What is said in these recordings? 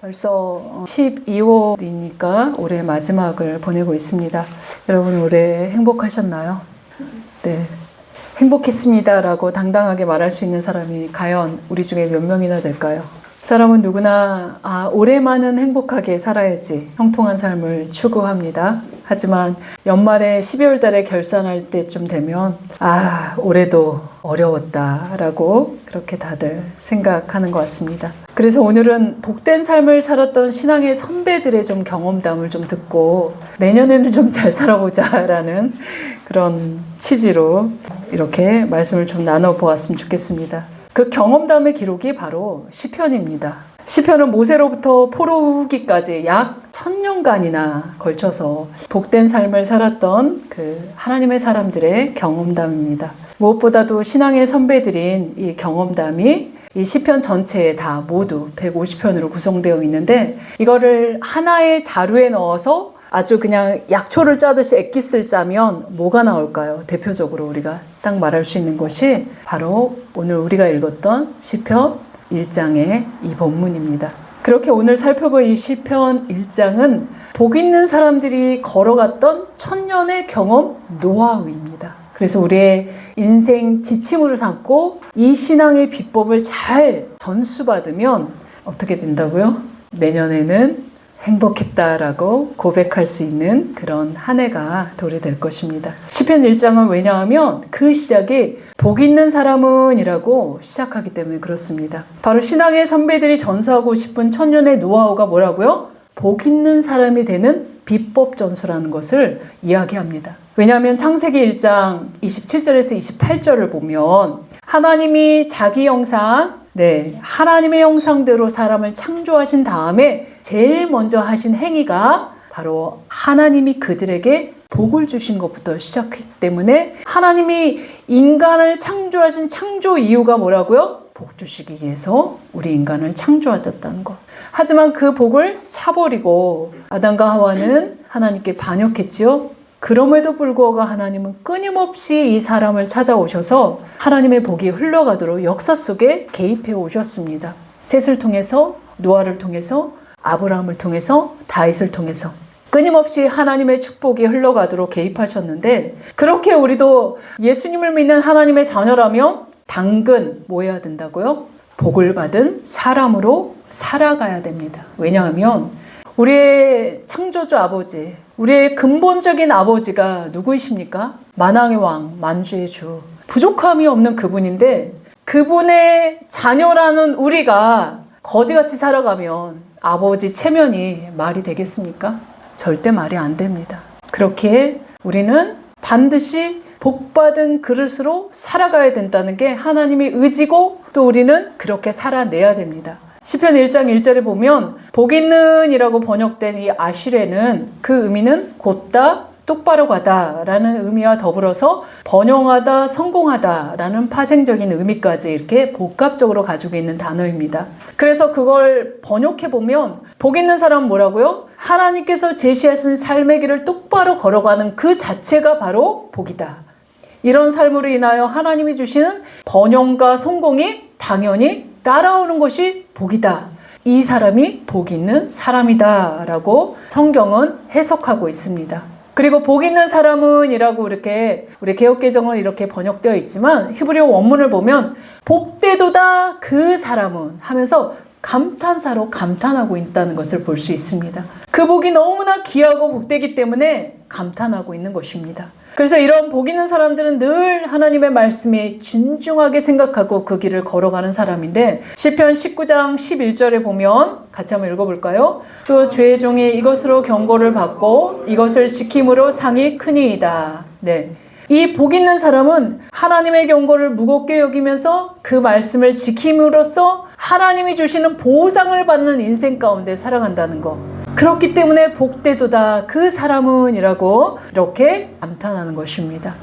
벌써 12월이니까 올해 마지막을 보내고 있습니다. 여러분 올해 행복하셨나요? 네. 행복했습니다라고 당당하게 말할 수 있는 사람이 과연 우리 중에 몇 명이나 될까요? 사람은 누구나 아, 올해만은 행복하게 살아야지 형통한 삶을 추구합니다. 하지만 연말에 12월 달에 결산할 때쯤 되면 아, 올해도 어려웠다라고 그렇게 다들 생각하는 것 같습니다. 그래서 오늘은 복된 삶을 살았던 신앙의 선배들의 좀 경험담을 좀 듣고 내년에는 좀 잘 살아보자라는 그런 취지로 이렇게 말씀을 좀 나눠 보았으면 좋겠습니다. 그 경험담의 기록이 바로 시편입니다. 시편은 모세로부터 포로기까지 약 천년간이나 걸쳐서 복된 삶을 살았던 그 하나님의 사람들의 경험담입니다. 무엇보다도 신앙의 선배들인 이 경험담이 이 시편 전체에 다 모두 150편으로 구성되어 있는데 이거를 하나의 자루에 넣어서 아주 그냥 약초를 짜듯이 엑기스를 짜면 뭐가 나올까요? 대표적으로 우리가 딱 말할 수 있는 것이 바로 오늘 우리가 읽었던 시편 1장의 이 본문입니다. 그렇게 오늘 살펴볼 이 시편 1장은 복 있는 사람들이 걸어갔던 천년의 경험 노하우입니다. 그래서 우리의 인생 지침으로 삼고 이 신앙의 비법을 잘 전수받으면 어떻게 된다고요? 내년에는 행복했다라고 고백할 수 있는 그런 한 해가 도래될 것입니다. 시편 1장은 왜냐하면 그 시작이 복 있는 사람은이라고 시작하기 때문에 그렇습니다. 바로 신앙의 선배들이 전수하고 싶은 천년의 노하우가 뭐라고요? 복 있는 사람이 되는 비법 전수라는 것을 이야기합니다. 왜냐하면 창세기 1장 27절에서 28절을 보면 하나님이 자기 형상 네, 하나님의 형상대로 사람을 창조하신 다음에 제일 먼저 하신 행위가 바로 하나님이 그들에게 복을 주신 것부터 시작했기 때문에 하나님이 인간을 창조하신 창조 이유가 뭐라고요? 복 주시기 위해서 우리 인간을 창조하셨다는 것. 하지만 그 복을 차버리고 아담과 하와는 하나님께 반역했지요. 그럼에도 불구하고 하나님은 끊임없이 이 사람을 찾아오셔서 하나님의 복이 흘러가도록 역사 속에 개입해 오셨습니다. 셋을 통해서 노아를 통해서 아브라함을 통해서 다윗을 통해서 끊임없이 하나님의 축복이 흘러가도록 개입하셨는데 그렇게 우리도 예수님을 믿는 하나님의 자녀라면 당근 뭐 해야 된다고요? 복을 받은 사람으로 살아가야 됩니다. 왜냐하면 우리의 창조주 아버지, 우리의 근본적인 아버지가 누구이십니까? 만왕의 왕, 만주의 주. 부족함이 없는 그분인데 그분의 자녀라는 우리가 거지같이 살아가면 아버지 체면이 말이 되겠습니까? 절대 말이 안 됩니다. 그렇게 우리는 반드시 복받은 그릇으로 살아가야 된다는 게 하나님의 의지고 또 우리는 그렇게 살아내야 됩니다. 시편 1장 1절에 보면 복 있는이라고 번역된 이 아쉬레는 그 의미는 곧다 똑바로 가다라는 의미와 더불어서 번영하다 성공하다라는 파생적인 의미까지 이렇게 복합적으로 가지고 있는 단어입니다. 그래서 그걸 번역해 보면 복 있는 사람은 뭐라고요? 하나님께서 제시하신 삶의 길을 똑바로 걸어가는 그 자체가 바로 복이다. 이런 삶으로 인하여 하나님이 주시는 번영과 성공이 당연히 따라오는 것이 복이다. 이 사람이 복 있는 사람이다. 라고 성경은 해석하고 있습니다. 그리고 복 있는 사람은 이라고 이렇게 우리 개혁개정은 이렇게 번역되어 있지만 히브리어 원문을 보면 복되도다 그 사람은 하면서 감탄사로 감탄하고 있다는 것을 볼 수 있습니다. 그 복이 너무나 귀하고 복되기 때문에 감탄하고 있는 것입니다. 그래서 이런 복 있는 사람들은 늘 하나님의 말씀에 진중하게 생각하고 그 길을 걸어가는 사람인데 시편 19장 11절에 보면 같이 한번 읽어볼까요? 또 주의 종이 이것으로 경고를 받고 이것을 지킴으로 상이 크니이다. 네. 이 복 있는 사람은 하나님의 경고를 무겁게 여기면서 그 말씀을 지킴으로써 하나님이 주시는 보상을 받는 인생 가운데 살아간다는 것. 그렇기 때문에 복되도다 그 사람은 이라고 이렇게 감탄하는 것입니다.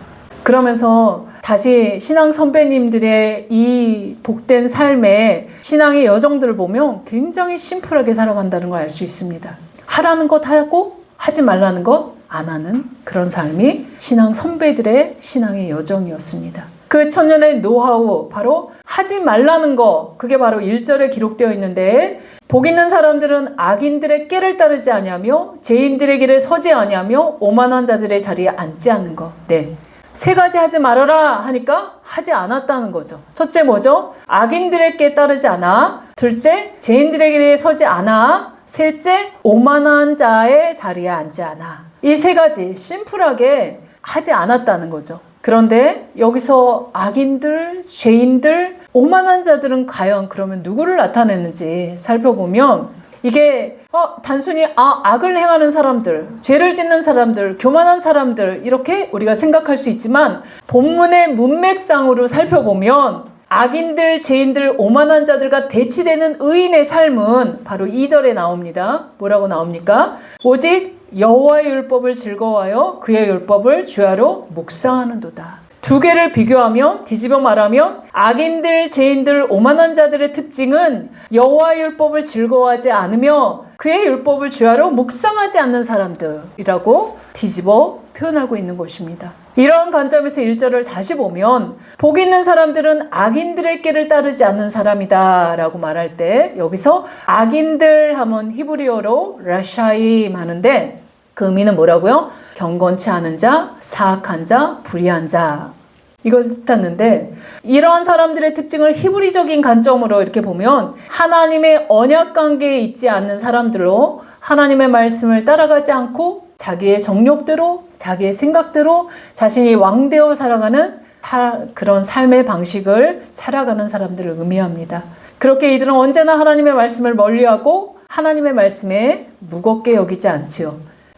그러면서 다시 신앙 선배님들의 이 복된 삶의 신앙의 여정들을 보면 굉장히 심플하게 살아간다는 걸 알 수 있습니다. 하라는 것 하고 하지 말라는 것 안 하는 그런 삶이 신앙 선배들의 신앙의 여정이었습니다. 그 천년의 노하우, 바로 하지 말라는 거, 그게 바로 1절에 기록되어 있는데, 복 있는 사람들은 악인들의 깨를 따르지 아니하며 죄인들의 길에 서지 아니하며 오만한 자들의 자리에 앉지 않는 것. 네. 세 가지 하지 말아라 하니까 하지 않았다는 거죠. 첫째 뭐죠? 악인들의 깨 따르지 않아. 둘째, 죄인들의 길에 서지 않아. 셋째, 오만한 자의 자리에 앉지 않아. 이 세 가지 심플하게 하지 않았다는 거죠. 그런데 여기서 악인들, 죄인들, 오만한 자들은 과연 그러면 누구를 나타내는지 살펴보면 이게 어, 단순히 아, 악을 행하는 사람들, 죄를 짓는 사람들, 교만한 사람들 이렇게 우리가 생각할 수 있지만 본문의 문맥상으로 살펴보면 악인들, 죄인들, 오만한 자들과 대치되는 의인의 삶은 바로 2절에 나옵니다. 뭐라고 나옵니까? 오직 여호와의 율법을 즐거워하여 그의 율법을 주야로 묵상하는도다. 두 개를 비교하면 뒤집어 말하면 악인들, 죄인들, 오만한 자들의 특징은 여호와의 율법을 즐거워하지 않으며 그의 율법을 주야로 묵상하지 않는 사람들이라고 뒤집어 표현하고 있는 것입니다. 이러한 관점에서 1절을 다시 보면 복 있는 사람들은 악인들의 길을 따르지 않는 사람이다 라고 말할 때 여기서 악인들 하면 히브리어로 라샤임 하는데 그 의미는 뭐라고요? 경건치 않은 자, 사악한 자, 불의한 자 이걸 뜻하는데 이러한 사람들의 특징을 히브리적인 관점으로 이렇게 보면 하나님의 언약 관계에 있지 않는 사람들로 하나님의 말씀을 따라가지 않고 자기의 정욕대로 자기의 생각대로 자신이 왕되어 살아가는 사- 그런 삶의 방식을 살아가는 사람들을 의미합니다. 그렇게 이들은 언제나 하나님의 말씀을 멀리하고 하나님의 말씀에 무겁게 여기지 않지요.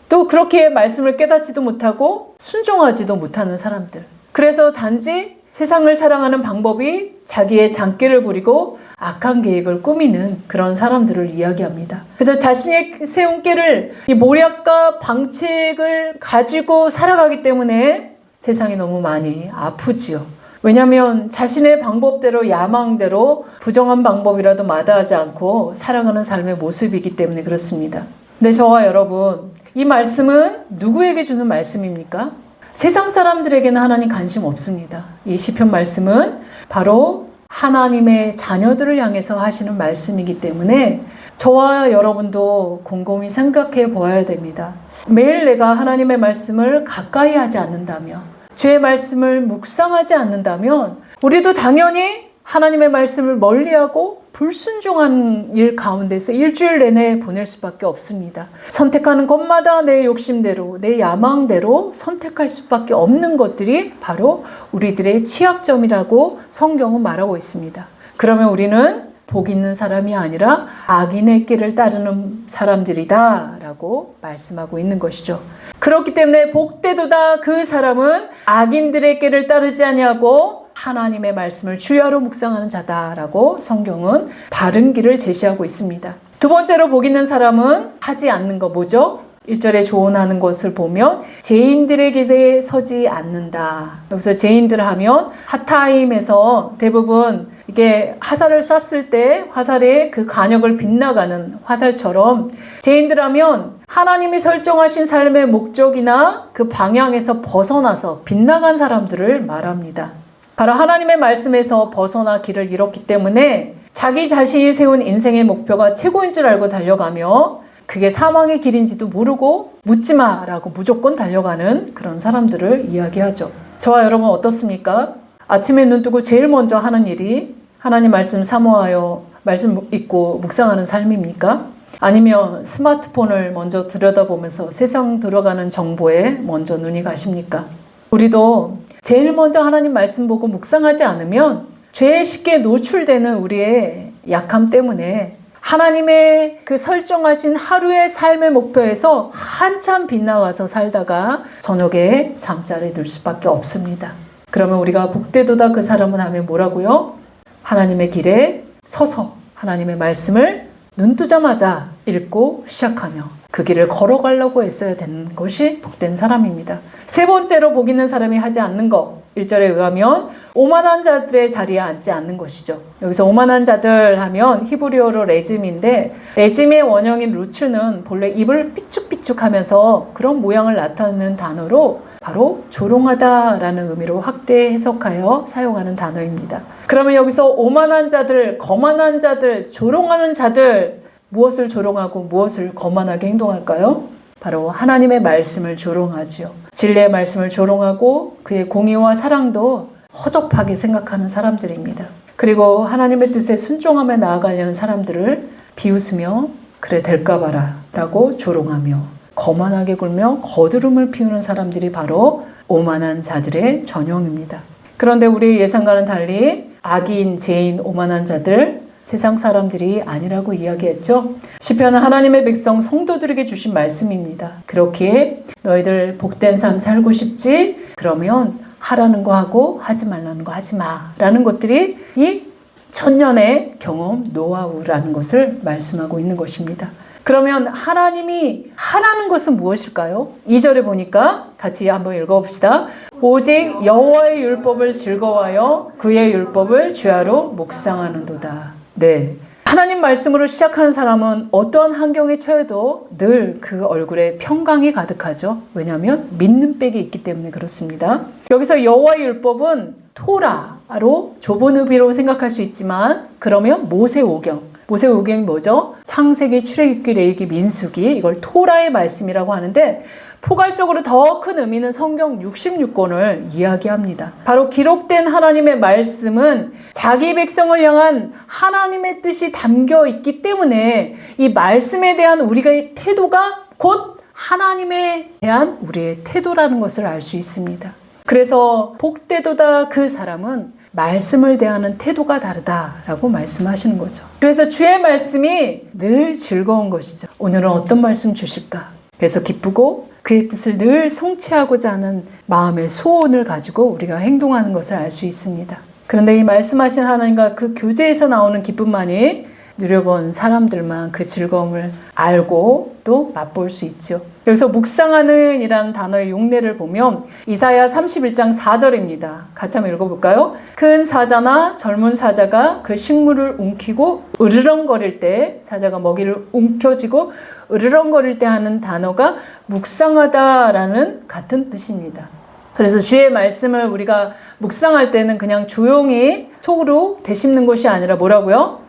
또 그렇게 말씀을 깨닫지도 못하고 순종하지도 못하는 사람들. 그래서 단지 세상을 사랑하는 방법이 자기의 장기를 부리고 악한 계획을 꾸미는 그런 사람들을 이야기합니다. 그래서 자신의 세운 깨를 이 모략과 방책을 가지고 살아가기 때문에 세상이 너무 많이 아프지요. 왜냐하면 자신의 방법대로 야망대로 부정한 방법이라도 마다하지 않고 살아가는 삶의 모습이기 때문에 그렇습니다. 근데 저와 여러분, 이 말씀은 누구에게 주는 말씀입니까? 세상 사람들에게는 하나님 관심 없습니다. 이 시편 말씀은 바로 하나님의 자녀들을 향해서 하시는 말씀이기 때문에 저와 여러분도 곰곰이 생각해 보아야 됩니다. 매일 내가 하나님의 말씀을 가까이 하지 않는다면, 주의 말씀을 묵상하지 않는다면, 우리도 당연히 하나님의 말씀을 멀리하고 불순종한 일 가운데서 일주일 내내 보낼 수밖에 없습니다. 선택하는 것마다 내 욕심대로, 내 야망대로 선택할 수밖에 없는 것들이 바로 우리들의 취약점이라고 성경은 말하고 있습니다. 그러면 우리는 복 있는 사람이 아니라 악인의 길을 따르는 사람들이다 라고 말씀하고 있는 것이죠. 그렇기 때문에 복되도다 그 사람은 악인들의 길을 따르지 아니하고 하나님의 말씀을 주야로 묵상하는 자다라고 성경은 바른 길을 제시하고 있습니다. 두 번째로 복 있는 사람은 하지 않는 거 뭐죠? 1절에 조언하는 것을 보면 죄인들의 깃에 서지 않는다. 여기서 죄인들 하면 하타임에서 대부분 이게 화살을 쐈을 때 화살의 그 간역을 빗나가는 화살처럼 죄인들 하면 하나님이 설정하신 삶의 목적이나 그 방향에서 벗어나서 빗나간 사람들을 말합니다. 바로 하나님의 말씀에서 벗어나 길을 잃었기 때문에 자기 자신이 세운 인생의 목표가 최고인 줄 알고 달려가며 그게 사망의 길인지도 모르고 묻지 마라고 무조건 달려가는 그런 사람들을 이야기하죠. 저와 여러분 어떻습니까? 아침에 눈 뜨고 제일 먼저 하는 일이 하나님 말씀 사모하여 말씀 읽고 묵상하는 삶입니까? 아니면 스마트폰을 먼저 들여다보면서 세상 들어가는 정보에 먼저 눈이 가십니까? 우리도 제일 먼저 하나님 말씀 보고 묵상하지 않으면 죄에 쉽게 노출되는 우리의 약함 때문에 하나님의 그 설정하신 하루의 삶의 목표에서 한참 빗나가서 살다가 저녁에 잠자리에 들 수밖에 없습니다. 그러면 우리가 복되도다 그 사람은 하면 뭐라고요? 하나님의 길에 서서 하나님의 말씀을 눈 뜨자마자 읽고 시작하며 그 길을 걸어가려고 애써야 되는 것이 복된 사람입니다. 세 번째로 복 있는 사람이 하지 않는 것. 1절에 의하면 오만한 자들의 자리에 앉지 않는 것이죠. 여기서 오만한 자들 하면 히브리어로 레즘인데 레즘의 원형인 루츠는 본래 입을 삐쭉삐쭉 하면서 그런 모양을 나타내는 단어로 바로 조롱하다라는 의미로 확대 해석하여 사용하는 단어입니다. 그러면 여기서 오만한 자들, 거만한 자들, 조롱하는 자들 무엇을 조롱하고 무엇을 거만하게 행동할까요? 바로 하나님의 말씀을 조롱하지요. 진리의 말씀을 조롱하고 그의 공의와 사랑도 허접하게 생각하는 사람들입니다. 그리고 하나님의 뜻에 순종하며 나아가려는 사람들을 비웃으며 그래 될까 봐라 라고 조롱하며 거만하게 굴며 거드름을 피우는 사람들이 바로 오만한 자들의 전형입니다. 그런데 우리 예상과는 달리 악인, 죄인, 오만한 자들 세상 사람들이 아니라고 이야기했죠. 시편은 하나님의 백성 성도들에게 주신 말씀입니다. 그렇기에 너희들 복된 삶 살고 싶지? 그러면 하라는 거 하고 하지 말라는 거 하지 마라는 것들이 이 천년의 경험 노하우라는 것을 말씀하고 있는 것입니다. 그러면 하나님이 하라는 것은 무엇일까요? 2절에 보니까 같이 한번 읽어봅시다. 오직 여호와의 율법을 즐거워하여 그의 율법을 주야로 묵상하는도다. 네. 하나님 말씀으로 시작하는 사람은 어떠한 환경에 처해도 늘 그 얼굴에 평강이 가득하죠. 왜냐하면 믿는 백이 있기 때문에 그렇습니다. 여기서 여호와의 율법은 토라로 좁은 의미로 생각할 수 있지만 그러면 모세오경 모세오경이 뭐죠? 창세기, 출애굽기, 레위기, 민수기 이걸 토라의 말씀이라고 하는데 포괄적으로 더 큰 의미는 성경 66권을 이야기합니다. 바로 기록된 하나님의 말씀은 자기 백성을 향한 하나님의 뜻이 담겨 있기 때문에 이 말씀에 대한 우리의 태도가 곧 하나님에 대한 우리의 태도라는 것을 알 수 있습니다. 그래서 복되도다 그 사람은 말씀을 대하는 태도가 다르다라고 말씀하시는 거죠. 그래서 주의 말씀이 늘 즐거운 것이죠. 오늘은 어떤 말씀 주실까? 그래서 기쁘고 그의 뜻을 늘 성취하고자 하는 마음의 소원을 가지고 우리가 행동하는 것을 알 수 있습니다. 그런데 이 말씀하신 하나님과 그 교제에서 나오는 기쁨만이 누려본 사람들만 그 즐거움을 알고 또 맛볼 수 있죠. 여기서 묵상하는 이라는 단어의 용례를 보면 이사야 31장 4절입니다. 같이 한번 읽어볼까요? 큰 사자나 젊은 사자가 그 식물을 움키고 으르렁거릴 때 사자가 먹이를 움켜쥐고 으르렁거릴 때 하는 단어가 묵상하다라는 같은 뜻입니다. 그래서 주의 말씀을 우리가 묵상할 때는 그냥 조용히 속으로 되씹는 것이 아니라 뭐라고요?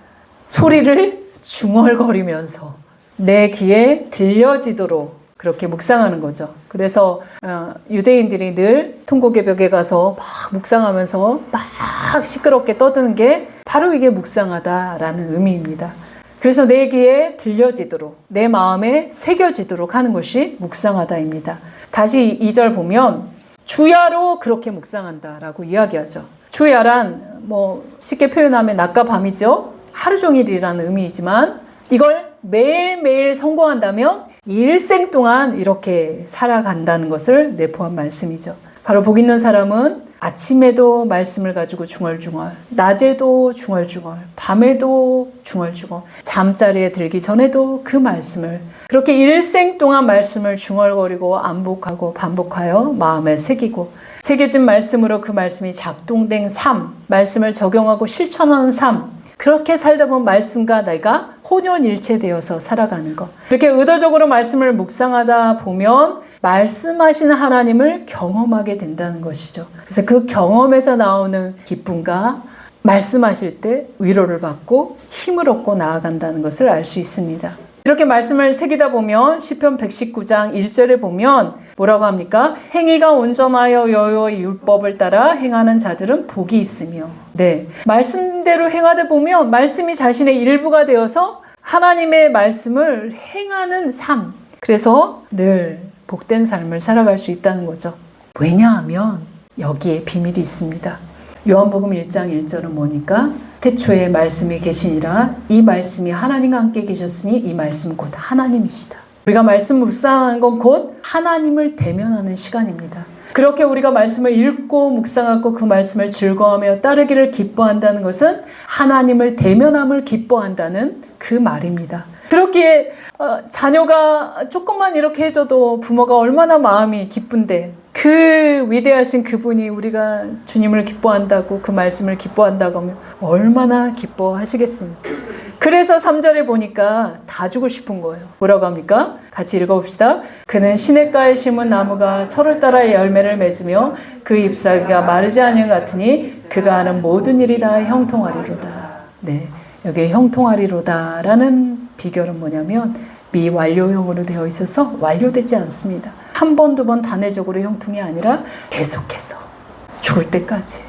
소리를 중얼거리면서 내 귀에 들려지도록 그렇게 묵상하는 거죠. 그래서 어, 유대인들이 늘 통곡의 벽에 가서 막 묵상하면서 막 시끄럽게 떠드는 게 바로 이게 묵상하다라는 의미입니다. 그래서 내 귀에 들려지도록 내 마음에 새겨지도록 하는 것이 묵상하다입니다. 다시 2절 보면 주야로 그렇게 묵상한다라고 이야기하죠. 주야란 뭐 쉽게 표현하면 낮과 밤이죠. 하루 종일이라는 의미이지만 이걸 매일매일 성공한다면 일생 동안 이렇게 살아간다는 것을 내포한 말씀이죠. 바로 복 있는 사람은 아침에도 말씀을 가지고 중얼중얼, 낮에도 중얼중얼, 밤에도 중얼중얼, 잠자리에 들기 전에도 그 말씀을 그렇게 일생 동안 말씀을 중얼거리고 안복하고 반복하여 마음에 새기고 새겨진 말씀으로 그 말씀이 작동된 삶, 말씀을 적용하고 실천하는 삶, 그렇게 살다 보면 말씀과 내가 혼연일체되어서 살아가는 것. 이렇게 의도적으로 말씀을 묵상하다 보면 말씀하시는 하나님을 경험하게 된다는 것이죠. 그래서 그 경험에서 나오는 기쁨과 말씀하실 때 위로를 받고 힘을 얻고 나아간다는 것을 알 수 있습니다. 이렇게 말씀을 새기다 보면 시편 119장 1절에 보면 뭐라고 합니까? 행위가 온전하여 여호와의 율법을 따라 행하는 자들은 복이 있으며 네. 말씀대로 행하다 보면 말씀이 자신의 일부가 되어서 하나님의 말씀을 행하는 삶. 그래서 늘 복된 삶을 살아갈 수 있다는 거죠. 왜냐하면 여기에 비밀이 있습니다. 요한복음 1장 1절은 뭐니까? 태초에 말씀이 계시니라 이 말씀이 하나님과 함께 계셨으니 이 말씀은 곧 하나님이시다. 우리가 말씀 묵상하는 건 곧 하나님을 대면하는 시간입니다. 그렇게 우리가 말씀을 읽고 묵상하고 그 말씀을 즐거워하며 따르기를 기뻐한다는 것은 하나님을 대면함을 기뻐한다는 그 말입니다. 그렇기에 어, 자녀가 조금만 이렇게 해줘도 부모가 얼마나 마음이 기쁜데 그 위대하신 그분이 우리가 주님을 기뻐한다고 그 말씀을 기뻐한다고 하면 얼마나 기뻐하시겠습니까? 그래서 3절에 보니까 다 주고 싶은 거예요. 뭐라고 합니까? 같이 읽어봅시다. 그는 시냇가에 심은 나무가 서를 따라 열매를 맺으며 그 잎사귀가 마르지 않은 것 같으니 그가 하는 모든 일이 다 형통하리로다. 네. 여기 형통하리로다라는 비결은 뭐냐면 미완료형으로 되어 있어서 완료되지 않습니다. 한 번, 두 번 단회적으로 형통이 아니라 계속해서 죽을 때까지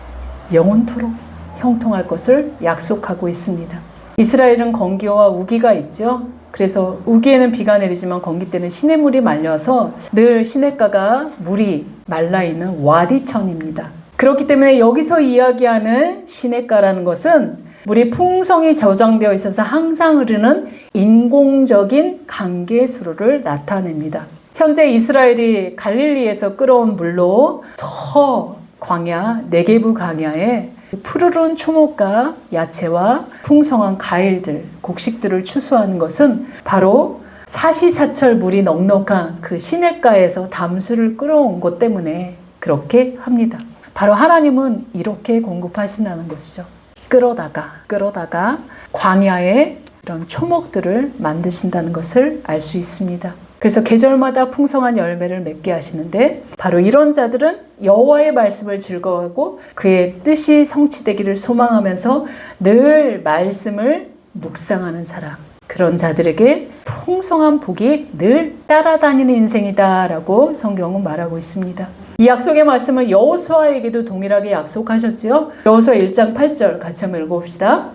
영원토록 형통할 것을 약속하고 있습니다. 이스라엘은 건기와 우기가 있죠. 그래서 우기에는 비가 내리지만 건기 때는 시냇물이 말려서 늘 시냇가가 물이 말라 있는 와디천입니다. 그렇기 때문에 여기서 이야기하는 시냇가라는 것은 물이 풍성히 저장되어 있어서 항상 흐르는 인공적인 강계 수로를 나타냅니다. 현재 이스라엘이 갈릴리에서 끌어온 물로 저 광야 네게부 광야에 푸르른 초목과 야채와 풍성한 과일들, 곡식들을 추수하는 것은 바로 사시사철 물이 넉넉한 그 시냇가에서 담수를 끌어온 것 때문에 그렇게 합니다. 바로 하나님은 이렇게 공급하신다는 것이죠. 끌어다가 끌어다가 광야에 이런 초목들을 만드신다는 것을 알 수 있습니다. 그래서 계절마다 풍성한 열매를 맺게 하시는데 바로 이런 자들은 여호와의 말씀을 즐거워하고 그의 뜻이 성취되기를 소망하면서 늘 말씀을 묵상하는 사람. 그런 자들에게 풍성한 복이 늘 따라다니는 인생이다라고 성경은 말하고 있습니다. 이 약속의 말씀을 여호수아에게도 동일하게 약속하셨지요. 여호수아 1장 8절 같이 한번 읽어봅시다.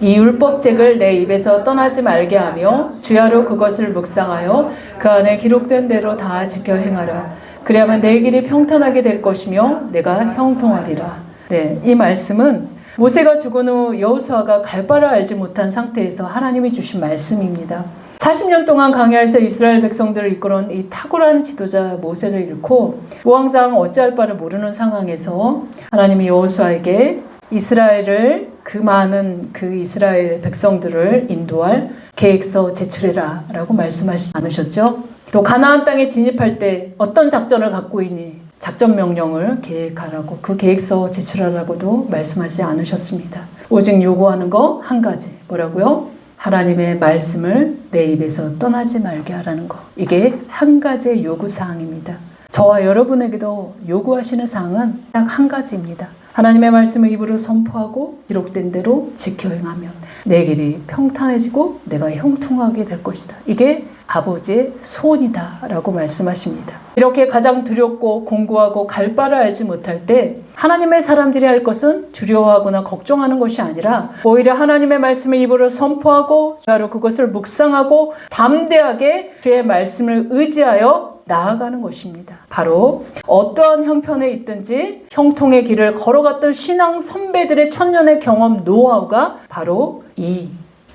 이 율법책을 내 입에서 떠나지 말게 하며 주야로 그것을 묵상하여 그 안에 기록된 대로 다 지켜 행하라. 그리하면 내 길이 평탄하게 될 것이며 내가 형통하리라. 네, 이 말씀은 모세가 죽은 후 여호수아가 갈 바를 알지 못한 상태에서 하나님이 주신 말씀입니다. 40년 동안 강야에서 이스라엘 백성들을 이끌어온 이 탁월한 지도자 모세를 잃고 우왕좌왕 어찌할 바를 모르는 상황에서 하나님이 여호수아에게 이스라엘을 그 많은 그 이스라엘 백성들을 인도할 계획서 제출해라 라고 말씀하시지 않으셨죠? 또 가나안 땅에 진입할 때 어떤 작전을 갖고 있니? 작전 명령을 계획하라고 그 계획서 제출하라고도 말씀하지 않으셨습니다. 오직 요구하는 거 한 가지 뭐라고요? 하나님의 말씀을 내 입에서 떠나지 말게 하라는 거. 이게 한 가지의 요구 사항입니다. 저와 여러분에게도 요구하시는 사항은 딱 한 가지입니다. 하나님의 말씀을 입으로 선포하고 기록된 대로 지켜 행하면 내 길이 평탄해지고 내가 형통하게 될 것이다. 이게 아버지의 소원이다라고 말씀하십니다. 이렇게 가장 두렵고 공고하고 갈 바를 알지 못할 때 하나님의 사람들이 할 것은 두려워하거나 걱정하는 것이 아니라 오히려 하나님의 말씀을 입으로 선포하고 바로 그것을 묵상하고 담대하게 주의 말씀을 의지하여 나아가는 것입니다. 바로 어떠한 형편에 있든지 형통의 길을 걸어갔던 신앙 선배들의 천년의 경험 노하우가 바로 이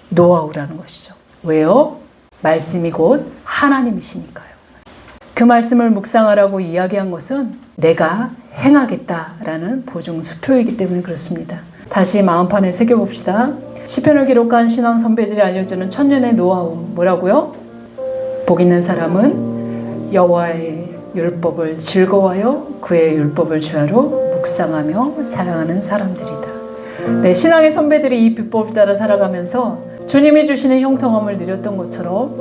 노하우라는 것이죠. 왜요? 말씀이 곧 하나님이시니까요. 그 말씀을 묵상하라고 이야기한 것은 내가 행하겠다라는 보증 수표이기 때문에 그렇습니다. 다시 마음판에 새겨봅시다. 시편을 기록한 신앙 선배들이 알려주는 천년의 노하우 뭐라고요? 복 있는 사람은 여호와의 율법을 즐거워하여 그의 율법을 주하로 묵상하며 사랑하는 사람들이다. 네, 신앙의 선배들이 이 비법을 따라 살아가면서 주님이 주시는 형통함을 누렸던 것처럼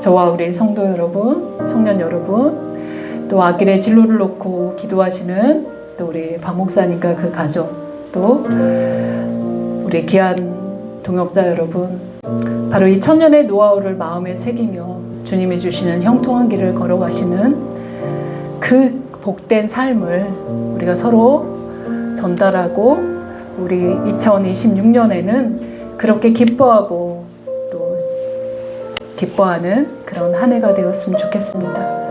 저와 우리 성도 여러분, 청년 여러분, 또 아길의 진로를 놓고 기도하시는 또 우리 박 목사님과 그 가족, 또 우리 귀한 동역자 여러분, 바로 이 천년의 노하우를 마음에 새기며 주님이 주시는 형통한 길을 걸어가시는 그 복된 삶을 우리가 서로 전달하고 우리 2026년에는 그렇게 기뻐하고 또 기뻐하는 그런 한 해가 되었으면 좋겠습니다.